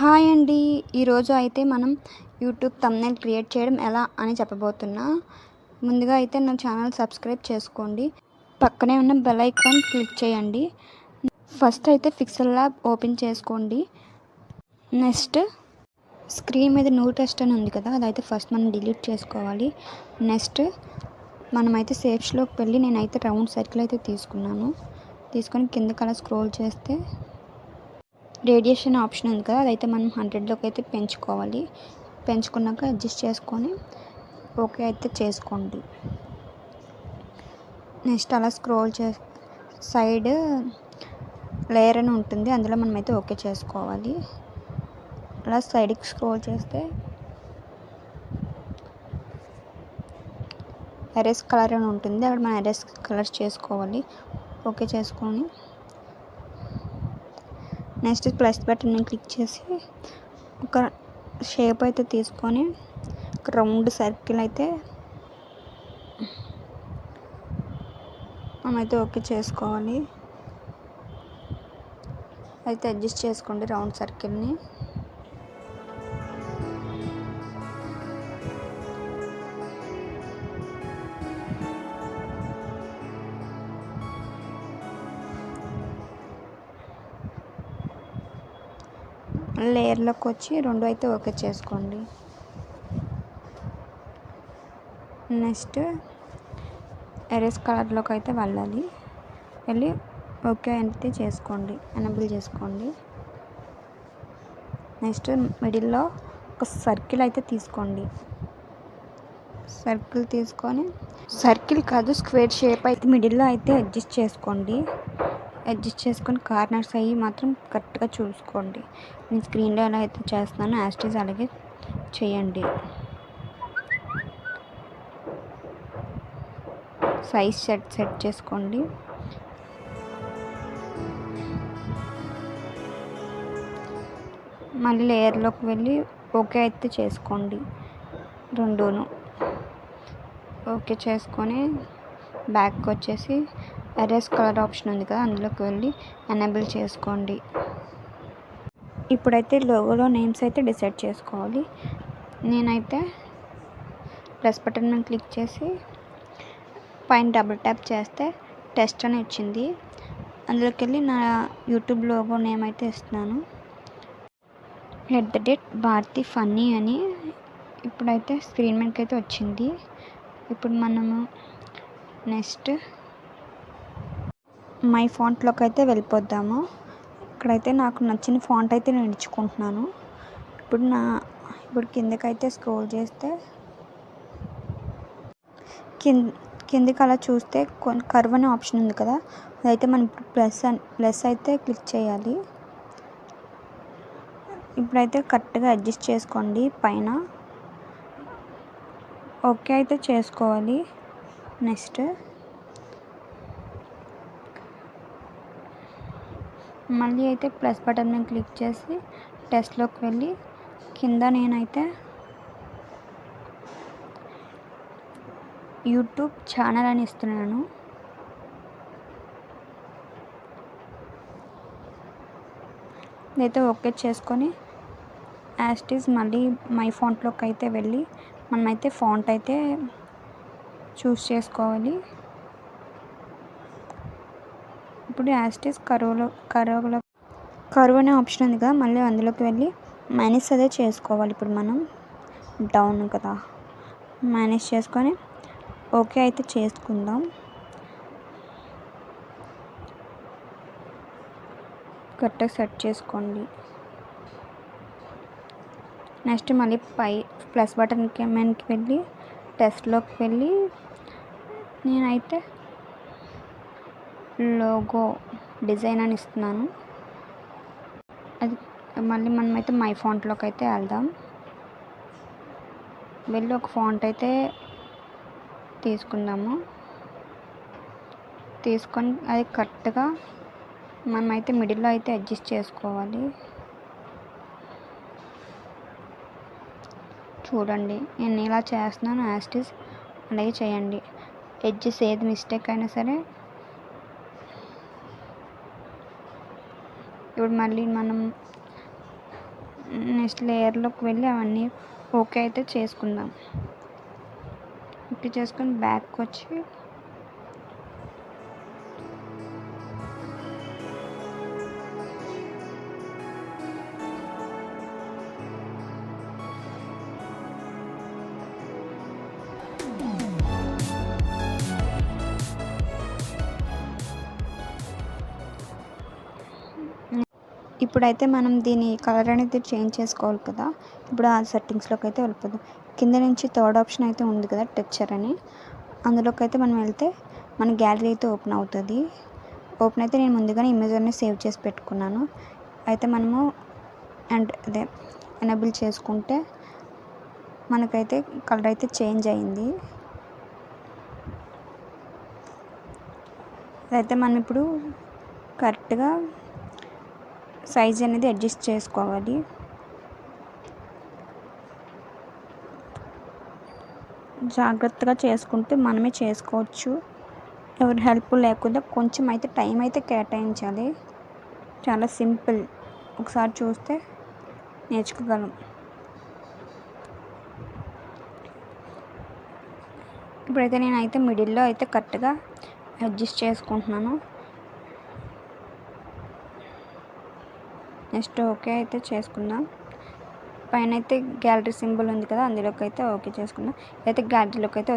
Hi అండి. ఈరోజు అయితే మనం యూట్యూబ్ తమ్నైల్ క్రియేట్ చేయడం ఎలా అని చెప్పబోతున్నా. ముందుగా అయితే నా ఛానల్ సబ్స్క్రైబ్ చేసుకోండి. పక్కనే ఉన్న బెల్ ఐకాన్ క్లిక్ చేయండి. ఫస్ట్ అయితే ఫిక్సెల్ ల్యాబ్ ఓపెన్ చేసుకోండి. నెక్స్ట్ స్క్రీన్ మీద న్యూ టెస్ట్ అని ఉంది కదా అదైతే ఫస్ట్ మనం డిలీట్ చేసుకోవాలి. నెక్స్ట్ మనమైతే సేఫ్స్లోకి వెళ్ళి నేనైతే రౌండ్ సర్కిల్ అయితే తీసుకున్నాను. తీసుకొని కిందకి అలా స్క్రోల్ చేస్తే రేడియేషన్ ఆప్షన్ ఉంది కదా అదైతే మనం హండ్రెడ్లోకి అయితే పెంచుకోవాలి. పెంచుకున్నాక అడ్జస్ట్ చేసుకొని ఓకే అయితే చేసుకోండి. నెక్స్ట్ అలా స్క్రోల్ చే సైడ్ లేయర్ అని ఉంటుంది అందులో మనం అయితే ఓకే చేసుకోవాలి. అలా సైడ్కి స్క్రోల్ చేస్తే ఎరెస్ కలర్ అని ఉంటుంది అక్కడ మనం ఎరెస్ కలర్ చేసుకోవాలి. ఓకే చేసుకొని నెక్స్ట్ ప్లస్ బటన్ క్లిక్ చేసి ఒక షేప్ అయితే తీసుకొని ఒక రౌండ్ సర్కిల్ అయితే మనమైతే ఓకే చేసుకోవాలి. అయితే అడ్జస్ట్ చేసుకోండి రౌండ్ సర్కిల్ని. లేయర్లోకి వచ్చి రెండు అయితే ఓకే చేసుకోండి. నెక్స్ట్ ఎరేస్ కలర్లోకి అయితే వెళ్ళాలి. వెళ్ళి ఓకే అయితే చేసుకోండి ఎనబుల్ చేసుకోండి. నెక్స్ట్ మిడిల్లో ఒక సర్కిల్ అయితే తీసుకోండి. సర్కిల్ తీసుకొని సర్కిల్ కాదు స్క్వేర్ షేప్ అయితే మిడిల్లో అయితే అడ్జస్ట్ చేసుకోండి. అడ్జస్ట్ చేసుకొని కార్నర్స్ అవి మాత్రం కరెక్ట్గా చూసుకోండి. నేను స్క్రీన్లో ఎలా అయితే చేస్తున్నానో యాస్టీస్ అలాగే చేయండి. సైజ్ సెట్ సెట్ చేసుకోండి. మళ్ళీ లేయర్లోకి వెళ్ళి ఓకే అయితే చేసుకోండి రెండును. ఓకే చేసుకొని బ్యాక్ వచ్చేసి ఎరేస్ కలర్ ఆప్షన్ ఉంది కదా అందులోకి వెళ్ళి ఎనేబుల్ చేసుకోండి. ఇప్పుడైతే లోగోలో నేమ్స్ అయితే డిసైడ్ చేసుకోవాలి. నేనైతే ప్లస్ బటన్ మీద క్లిక్ చేసి పైన డబుల్ ట్యాప్ చేస్తే టెస్ట్ అని వచ్చింది. అందులోకి వెళ్ళి నా యూట్యూబ్ లోగో నేమ్ అయితే ఇస్తున్నాను. At the date Bharati funny అని ఇప్పుడైతే స్క్రీన్ మీదకి అయితే వచ్చింది. ఇప్పుడు మనము నెక్స్ట్ మై ఫాంట్లోకి అయితే వెళ్ళిపోద్దాము. ఇక్కడైతే నాకు నచ్చిన ఫాంట్ అయితే నేను ఎంచుకుంటున్నాను ఇప్పుడు నా ఇప్పుడు కిందకైతే స్క్రోల్ చేస్తే కింద కిందకి అలా చూస్తే కొన్ని కర్వ్ అనే ఆప్షన్ ఉంది కదా అదైతే మనం ప్లస్ ప్లస్ అయితే క్లిక్ చేయాలి. ఇప్పుడైతే కరెక్ట్గా అడ్జస్ట్ చేసుకోండి పైన. ఓకే అయితే చేసుకోవాలి. నెక్స్ట్. మళ్ళీ అయితే ప్లస్ బటన్ మీద క్లిక్ చేసి టెస్ట్లోకి వెళ్ళి కింద నేనైతే యూట్యూబ్ ఛానల్ అని ఇస్తున్నాను. ఇదైతే ఓకే చేసుకొని యాస్టీస్ మళ్ళీ మై ఫాంట్లోకి అయితే వెళ్ళి మనమైతే ఫాంట్ అయితే చూస్ చేసుకోవాలి. ఇప్పుడు యాస్టిస్ కరువులో కరువులో కరువు అనే ఆప్షన్ ఉంది కదా మళ్ళీ అందులోకి వెళ్ళి మైనస్ అదే చేసుకోవాలి. ఇప్పుడు మనం డౌన్ కదా మైనస్ చేసుకొని ఓకే అయితే చేసుకుందాం. కరెక్ట్గా సెట్ చేసుకోండి. నెక్స్ట్ మళ్ళీ పై ప్లస్ బటన్కి మెన్కి వెళ్ళి టెస్ట్లోకి వెళ్ళి నేనైతే లోగో డిజైన్ అని ఇస్తున్నాను. అది మళ్ళీ మనమైతే మై ఫాంట్లోకి అయితే వెళ్దాం. వెళ్ళి ఒక ఫాంట్ అయితే తీసుకుందాము. తీసుకొని అది కరెక్ట్గా మనమైతే మిడిల్లో అయితే అడ్జస్ట్ చేసుకోవాలి. చూడండి నేను ఇలా చేస్తున్నాను యాస్టిస్ అలాగే చేయండి. ఎడ్జెస్ ఏది మిస్టేక్ అయినా సరే ఇప్పుడు మళ్ళీ మనం నెక్స్ట్ లేయర్లోకి వెళ్ళి అవన్నీ ఓకే అయితే చేసుకుందాం. ఓకే చేసుకొని బ్యాక్ వచ్చి ఇప్పుడైతే మనం దీని కలర్ అనేది చేంజ్ చేసుకోవాలి కదా. ఇప్పుడు ఆ సెట్టింగ్స్లోకి అయితే వెళ్ళిపోదాం. కింద నుంచి థర్డ్ ఆప్షన్ అయితే ఉంది కదా టెక్చర్ అని. అందులోకి అయితే మనం వెళ్తే మన గ్యాలరీ అయితే ఓపెన్ అవుతుంది. ఓపెన్ అయితే నేను ముందుగానే ఇమేజ్ అనేది సేవ్ చేసి పెట్టుకున్నాను. అయితే మనము అండ్ అదే ఎనబుల్ చేసుకుంటే మనకైతే కలర్ అయితే చేంజ్ అయింది. అయితే మనం ఇప్పుడు కరెక్ట్గా సైజ్ అనేది అడ్జస్ట్ చేసుకోవాలి. జాగ్రత్తగా చేసుకుంటే మనమే చేసుకోవచ్చు. ఎవరి హెల్ప్ లేకుండా కొంచెం అయితే టైం అయితే కేటాయించాలి. చాలా సింపుల్. ఒకసారి చూస్తే నేర్చుకోగలం. ఇప్పుడైతే నేనైతే మిడిల్లో అయితే కరెక్ట్గా అడ్జస్ట్ చేసుకుంటున్నాను. నెక్స్ట్ ఓకే అయితే చేసుకుందాం. పైన అయితే గ్యాలరీ సింబల్ ఉంది కదా అందులోకి అయితే ఓకే చేసుకుందాం. అయితే గ్యాలరీలోకి అయితే